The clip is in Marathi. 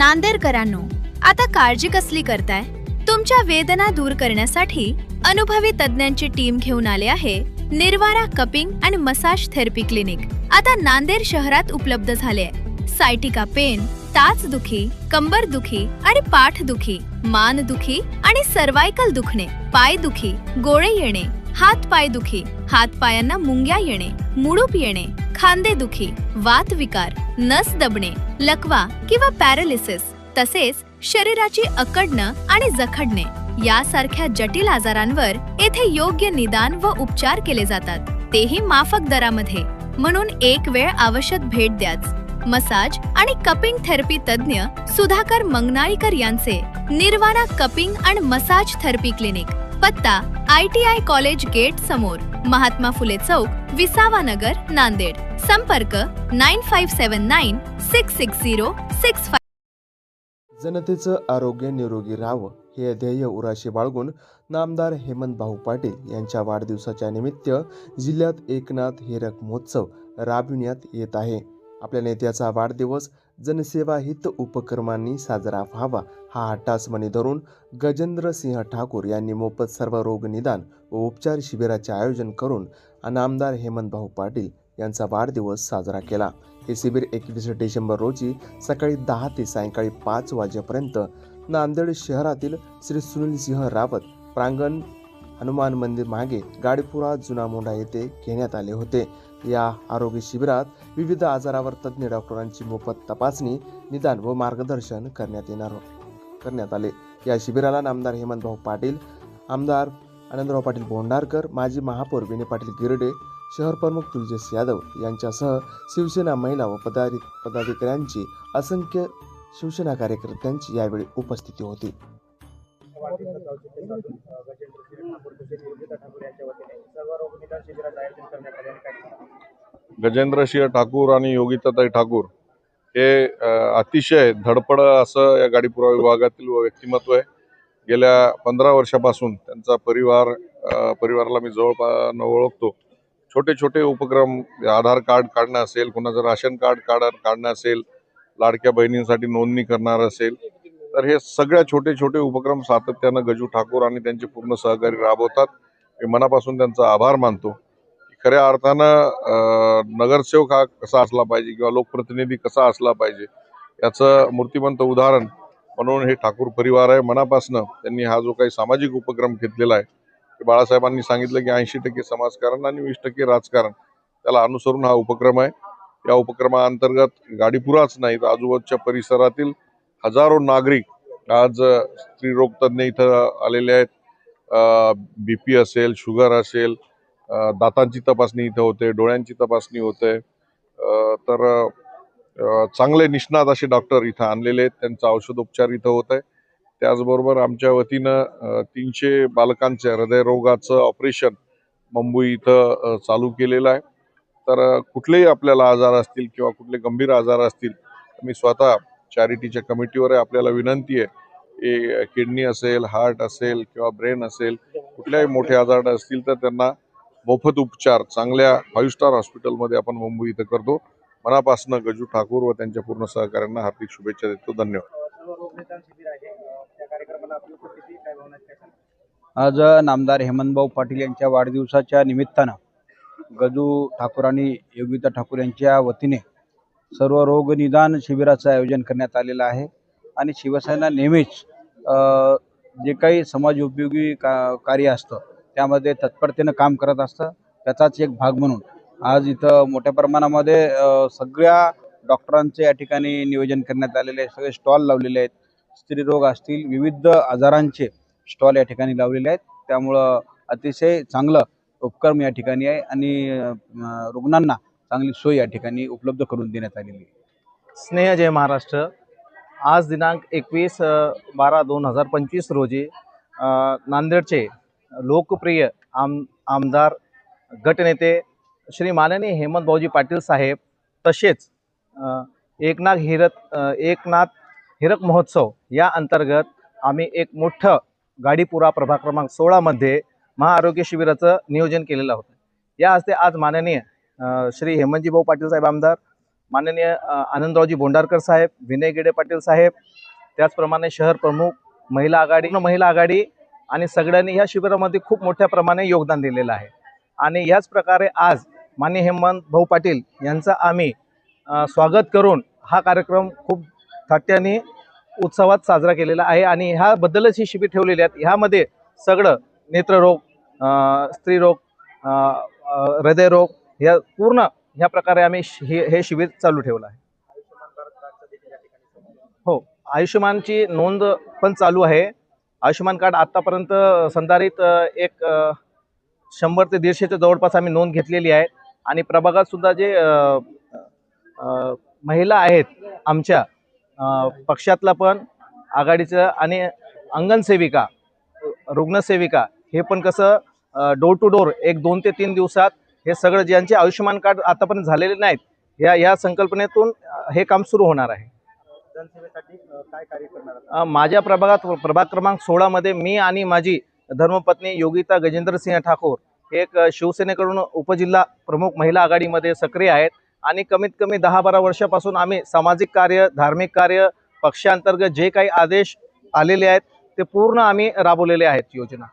नांदेडकरांनो आता काळजी कसली करताय? तुमच्या वेदना दूर करण्यासाठी अनुभवी तज्ज्ञांची टीम घेऊन आले आहे निर्वारा कपिंग आणि मसाज थेरपी क्लिनिक. आता नांदेड शहरात उपलब्ध झाले आहे. सायटिका पेन ताच दुखी कंबर दुखी आणि पाठ दुखी मान दुखी आणि सर्वायकल दुखणे पाय दुखी गोळे येणे. हात पाय दुखी हात पायांना मुंग्या येणे मुडूप येणे खांदे दुखी वात विकार नस दबणे लकवा किंवा पॅरालिसिस तसेच शरीराची अकडणं आणि जखडणे यासारख्या जटिल आजारांवर येथे योग्य निदान व उपचार केले जातात. तेही माफक दरामध्ये. म्हणून एक वेळ आवश्यक भेट द्याच. मसाज आणि कपिंग थेरपी तज्ज्ञ सुधाकर मंगनाळीकर यांचे निर्वाणा कपिंग आणि मसाज थेरपी क्लिनिक पत्ता I T I college gate समोर महात्मा फुले चौक विसावा नगर नांदेड. संपर्क nine five seven nine six six zero six जनतेचं आरोग्य निरोगी राहावं हे ध्येय उराशी बाळगून नामदार हेमंत भाऊ पाटील यांच्या वाढदिवसाच्या निमित्त जिल्ह्यात एकनाथ हिरक महोत्सव राबविण्यात येत आहे. आपल्या नेत्याचा वाढदिवस जनसेवा हित उपक्रमांनी साजरा व्हावा. हा हट्टासमनी धरून गजेंद्र सिंह ठाकूर यांनी मोफत सर्व रोग निदान व उपचार शिबिराचे आयोजन करून नामदार हेमंत भाऊ पाटील यांचा वाढदिवस साजरा केला. हे शिबिर एकवीस डिसेंबर रोजी सकाळी दहा ते सायंकाळी पाच वाजेपर्यंत नांदेड शहरातील श्री सुनील सिंह रावत प्रांगण हनुमान मंदिर मागे गाडीपुरा जुना मोंढा येथे घेण्यात आले होते. या आरोग्य शिबिरात विविध आजारावर तज्ज्ञ डॉक्टरांची मोफत तपासणी निदान व मार्गदर्शन करण्यात येणार हो- करण्यात आले. या शिबिराला नामदार हेमंतभाऊ पाटील आमदार आनंदराव पाटील भोंडारकर माजी महापौर विनय पाटील गिरडे शहर प्रमुख तुलजेस यादव यांच्यासह शिवसेना महिला व पदाधिक पदाधिकाऱ्यांची असंख्य शिवसेना कार्यकर्त्यांची यावेळी उपस्थिती होती. गजेंद्रसिंह ठाकूर आणि योगिताताई ठाकूर हे अतिशय धडपड असं या गाडीपुरा विभागातील व्यक्तिमत्व आहे. गेल्या पंधरा वर्षापासून त्यांचा परिवार परिवाराला मी जवळपास ओळखतो. छोटे छोटे उपक्रम आधार कार्ड काढणं असेल कोणाचं राशन कार्ड काढ काढणं असेल लाडक्या बहिणींसाठी नोंदणी करणार असेल तर हे सगळ्या छोटे छोटे उपक्रम सातत्यानं गजू ठाकूर आणि त्यांचे पूर्ण सहकारी राबवतात. मी मनापासून त्यांचा आभार मानतो. खऱ्या अर्थानं नगरसेवक हा कसा असला पाहिजे किंवा लोकप्रतिनिधी कसा असला पाहिजे याचं मूर्तिमंत उदाहरण म्हणून हे ठाकूर परिवार आहे. मनापासनं त्यांनी हा जो काही सामाजिक उपक्रम घेतलेला आहे ते बाळासाहेबांनी सांगितलं की ऐंशी टक्के समाजकारण आणि वीस टक्के राजकारण. त्याला अनुसरून हा उपक्रम आहे. या उपक्रमाअंतर्गत गाडीपुराच नाही तर आजूबाजूच्या परिसरातील हजारो नागरिक आज स्त्रीरोगतज्ञ इथं आलेले आहेत. बी पी असेल शुगर असेल दातांची तपासणी इथं होते डोळ्यांची तपासणी होते. तर चांगले निष्णात असे डॉक्टर इथं आणलेले आहेत. त्यांचा औषधोपचार इथं होत आहे. त्याचबरोबर आमच्या वतीनं तीनशे बालकांचे हृदयरोगाचं ऑपरेशन मुंबई इथं चालू केलेलं आहे. तर कुठलेही आपल्याला आजार असतील किंवा कुठले गंभीर आजार असतील मी स्वतः चॅरिटीच्या कमिटीवर आपल्याला विनंती आहे. किडनी असेल हार्ट असेल किंवा ब्रेन असेल कुठल्याही मोठे आजार असतील तर त्यांना मोफत उपचार चांगल्या फाईव्ह स्टार हॉस्पिटलमध्ये आपण मुंबई इथं करतो. मनापासून गजू ठाकूर व त्यांच्या पूर्ण सहकाऱ्यांना हार्दिक शुभेच्छा देतो. धन्यवाद. आज नामदार हेमंतभाऊ पाटील यांच्या वाढदिवसाच्या निमित्तानं गजू ठाकूर आणि योगिता ठाकूर यांच्या वतीने सर्व रोगनिदान शिबिराचं आयोजन करण्यात आलेलं आहे. आणि शिवसेना नेहमीच जे काही समाज उपयोगी का कार्य असतं त्यामध्ये तत्परतेनं काम करत असतं. त्याचाच एक भाग म्हणून आज इथं मोठ्या प्रमाणामध्ये सगळ्या डॉक्टरांचे या ठिकाणी नियोजन करण्यात आलेले आहे सगळे स्टॉल लावलेले आहेत. स्त्रीरोग असतील विविध आजारांचे स्टॉल या ठिकाणी लावलेले आहेत. त्यामुळं अतिशय चांगलं उपक्रम या ठिकाणी आहे. आणि रुग्णांना चांगली सोय या ठिकाणी उपलब्ध करून देण्यात आलेली आहे. स्नेह जय महाराष्ट्र. आज दिनांक एकवीस बारा दोन हजार पंचवीस रोजी नांदेडचे लोकप्रिय आम आमदार गटनेते श्री माननीय हेमंत भाऊजी पाटील साहेब तसेच एकनाथ हिरत एकनाथ हिरक महोत्सव या अंतर्गत आम्ही एक मोठं गाडीपुरा प्रभाग क्रमांक सोळामध्ये महाआरोग्य शिबिराचं नियोजन केलेलं होतं. या हस्ते आज माननीय श्री हेमंतजी भाऊ पाटील साहेब आमदार माननीय आनंदरावजी बोंडारकर साहेब विनय गिडे पाटील साहेब त्याचप्रमाणे शहर प्रमुख महिला आघाडी महिला आघाडी आणि सगळ्यांनी ह्या शिबिरामध्ये खूप मोठ्या प्रमाणे योगदान दिलेलं आहे. आणि ह्याच प्रकारे आज माननीय हेमंत भाऊ पाटील यांचा आम्ही स्वागत करून हा कार्यक्रम खूप थाट्याने उत्सवात साजरा केलेला आहे आणि ह्याबद्दलच ही शिबिर ठेवलेली आहेत. ह्यामध्ये सगळं नेत्ररोग स्त्रीरोग हृदयरोग या पूर्ण ह्या प्रकारे आम्ही शि- हे हे शिबिर चालू ठेवलं आहे. हो आयुष्यमानची नोंद पण चालू आहे. आयुष्यमान कार्ड आत्तापर्यंत संधारित एक शंभर ते दीडशेच्या जवळपास आम्ही नोंद घेतलेली आहे. आणि प्रभागात सुद्धा जे महिला आहेत आमच्या पक्षातला पण आघाडीचं आणि अंगणसेविका रुग्णसेविका हे पण कसं डोर टू डोर एक दोन ते तीन दिवसात हे सगळं ज्यांचे आयुष्यमान कार्ड आतापर्यंत झालेले नाहीत या या संकल्पनेतून हे काम सुरू होणार आहे. माझ्या प्रभागात प्रभाग क्रमांक सोळामध्ये मी आणि माझी धर्मपत्नी योगिता गजेंद्र सिंह ठाकूर एक शिवसेनेकडून उपजिल्हा प्रमुख महिला आघाडीमध्ये सक्रिय आहेत आणि कमीत कमी दहा बारा वर्षापासून आम्ही सामाजिक कार्य धार्मिक कार्य पक्षांतर्गत जे काही आदेश आलेले आहेत ते पूर्ण आम्ही राबवलेले आहेत योजना.